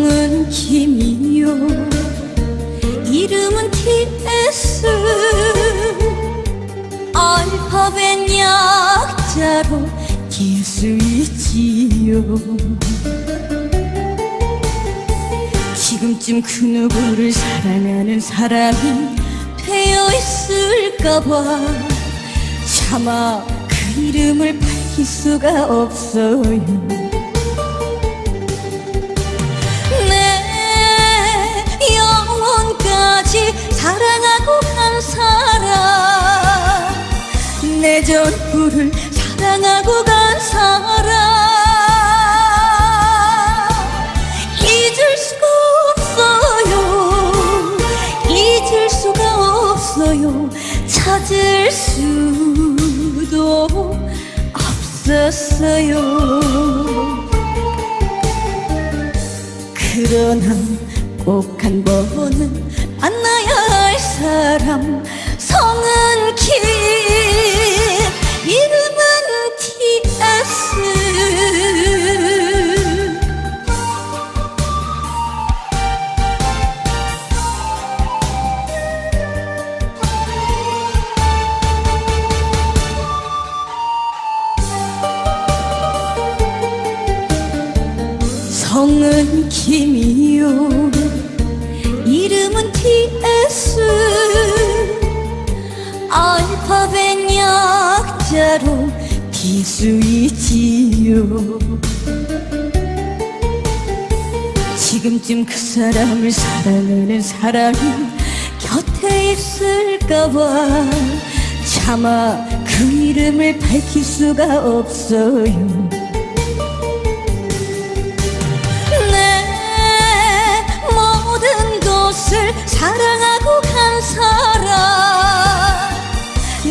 성은 김이요. 이름은 TS 알파벳 약자로 길수있지요. 지금쯤 그 누구를 사랑하는 사람이 되어 있을까봐 차마 그 이름을 밝힐 수가 없어요. 내 전부를 사랑하고 간 사람. 잊을 수가 없어요. 잊을 수가 없어요. 찾을 수도 없었어요. 그러나 꼭 한 번은 만나야 할 사람 성은 킴 성은 김이요. 이름은 TS 알파벳 약자로 비수 있지요. 지금쯤 그 사람을 사랑하는 사람이 곁에 있을까봐 차마 그 이름을 밝힐 수가 없어요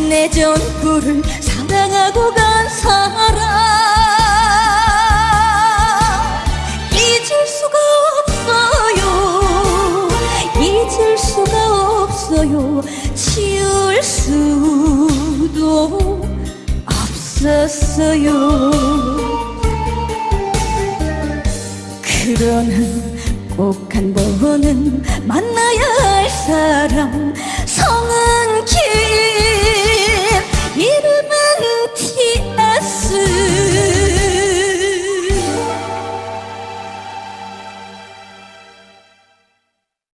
내 전부를 사랑하고 간 사람. 잊을 수가 없어요. 잊을 수가 없어요. 지울 수도 없었어요. 그러나 꼭 한 번은 만나야 할 사람 성은 길